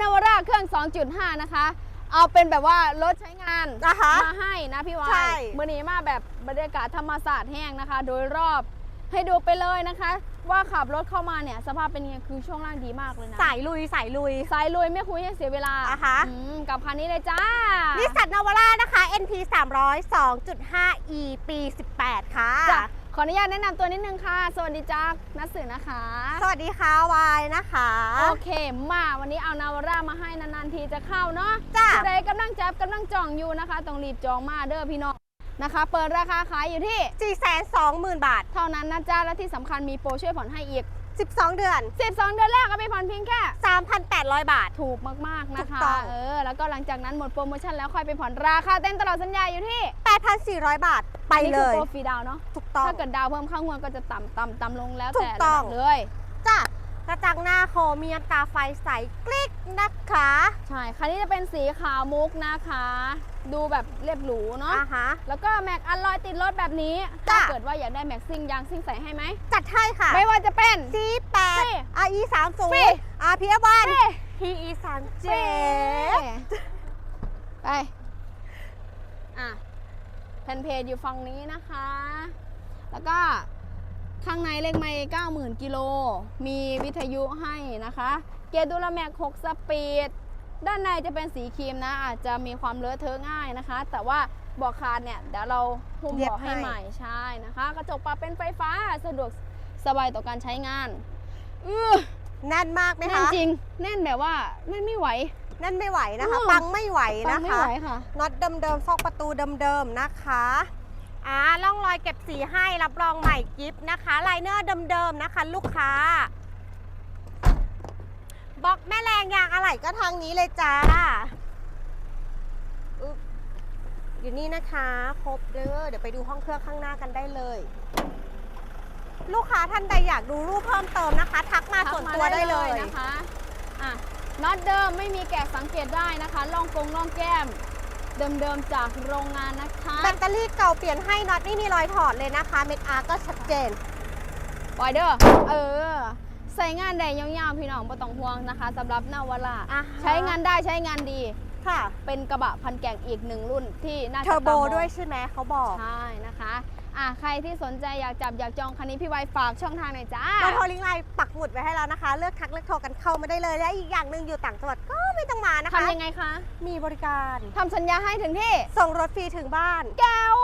นาวาร่าเครื่อง 2.5 นะคะ เอาเป็นแบบว่ารถใช้งานนะคะมาให้นะพี่วาใช่ ยมื่อนี้มาแบบบรรยากาศธรรมศาสตร์แห้งนะคะ โดยรอบให้ดูไปเลยนะคะ ว่าขับรถเข้ามาเนี่ยสภาพเป็นยังไงคือช่วงล่างดีมากเลยนะสายลุยสายลุย สายลุยไม่คุยให้เสียเวลาอะฮะ อืมกับคันนี้เลยจ้านิสสันนาวาร่านะคะ NP 300 2.5 E ปี 18 ค่ะ จ้ะ ขออนุญาตแนะนำตัวนิดนึงค่ะ สวัสดีจ้านัทสื่อนะคะ สวัสดีค่ะวายนะคะ โอเค มาวันนี้เอานาวาร่ามาให้นานๆทีจะเข้าเนาะจ้ะ ผู้ใดกำลังจับกำลังจองอยู่นะคะต้องรีบจองมาเด้อพี่น้องนะคะ เปิดราคาขายอยู่ที่ 420,000 บาท เท่านั้นนะจ๊ะและที่สำคัญมีโปรช่วยผ่อนให้อีก 12 เดือน 12 เดือนแรกก็ไปผ่อนเพียงแค่ 3,800 บาท ถูกมากๆนะถูกคะต้อง เออแล้วก็หลังจากนั้นหมดโปรโมชั่นแล้วค่อยไปผ่อนราคาเต็มตลอดสัญญาอยู่ที่8,400 บาทไปนี่เลคือย โปรฟรีดาวน์เนาะถูกต้อง ถ้าเกิดดาวเพิ่มข้างงวดก็จะต่ำต่ำต่ำลงแล้วถูแต่กระต้ดัองบเลย จ้ะ กระจังหน้าโครเมียมตาไฟใสกลิกนะคะ ใช่ คันนี้จะเป็นสีขาวมุกนะคะ ดูแบบเรียบหรูเนาะ อ่าฮะ แล้วก็แม็กอัลลอยติดรถแบบนี้ จ้ะ ถ้าเกิดว่าอยากได้แม็กซิ่งยางซิ่งใส่ให้ไหม จัดให้ค่ะ ไม่ว่าจะเป็น C8 ฟรี RE 3 ฟรี 0 RPF1 เฟ่ PE 3เฟ่7ไป อะแผ่นเพจอยู่ฝั่งนี้นะคะ แล้วก็ ข้างในเลขไม่90,000 กิโล มีวิทยุให้นะคะ เกียร์ดูลาแม็ก6สปีด ด้านในจะเป็นสีครีมนะ อาจจะมีความเลอะเทอะง่ายนะคะ แต่ว่าเบอกคานเนี่ยเดี๋ยวเราหุ้มเย็บเบอกให้ให้ใหม่ใช่นะคะ กระจกปรับเป็นไฟฟ้าสะดวกสบายต่อการใช้งานอือแน่นมากไหมแน่นคะจริง แน่นแบบว่าแน่นไม่ไหวแน่นไม่ไหวนะคะอืมปังไม่ไหวฟันะงไม่คะไหวค่ะน็อตเดิมๆซอกประตูเดิมๆนะคะ อ่าร่องรอยเก็บสีให้รับรองใหม่กิฟต์นะคะไลเนอร์เดิมๆนะคะ ลูกค้าบล็อกแม่แรงยางอะไหล่ก็ทางนี้เลยจ้าอยู่นี่นะคะครบเด้อเดี๋ยวไปดูห้องเครื่องข้างหน้ากันได้เลย ลูกค้าท่านใดอยากดูรูปเพิ่มเติมนะคะ ทักมาส่วนตัวได้เลยนะคะอะน็อตเดิมไม่มีแกะสังเกตได้นะคะล่องกงล่องแก้ม เดิมๆจากโรงงานนะคะ แบตเตอรี่เก่าเปลี่ยนให้น็อตไม่มีรอยถอดเลยนะคะ เม็ดอาร์ก็ชัดเจนปล่อยเด้อเออ ใส่งานได้ยาวๆพี่น้องไม่ต้องห่วงนะคะสำหรับนาวาร่าอ่าฮะ ใช้งานได้ใช้งานดี ค่ะ เป็นกระบะพันแกร่งอีกหนึ่งรุ่นที่น่าเทจะอร์โบตามองด้วยใช่ไหมเขาบอกใช่นะคะอะใครที่สนใจอยากจับอยากจองคันนี้พี่ไวฝากช่องทางหน่อยจ้า เราโทรลิงก์ไลน์ปักหมุดไว้ให้แล้วนะคะ เลือกทักเลือกโทรกันเข้ามาได้เลย และอีกอย่างหนึ่งอยู่ต่างจังหวัดก็ ไม่ต้องมานะคะทำยังไงคะ มีบริการ ทำสัญญาให้ถึงที่ ส่งรถฟรีถึงบ้าน แก้ว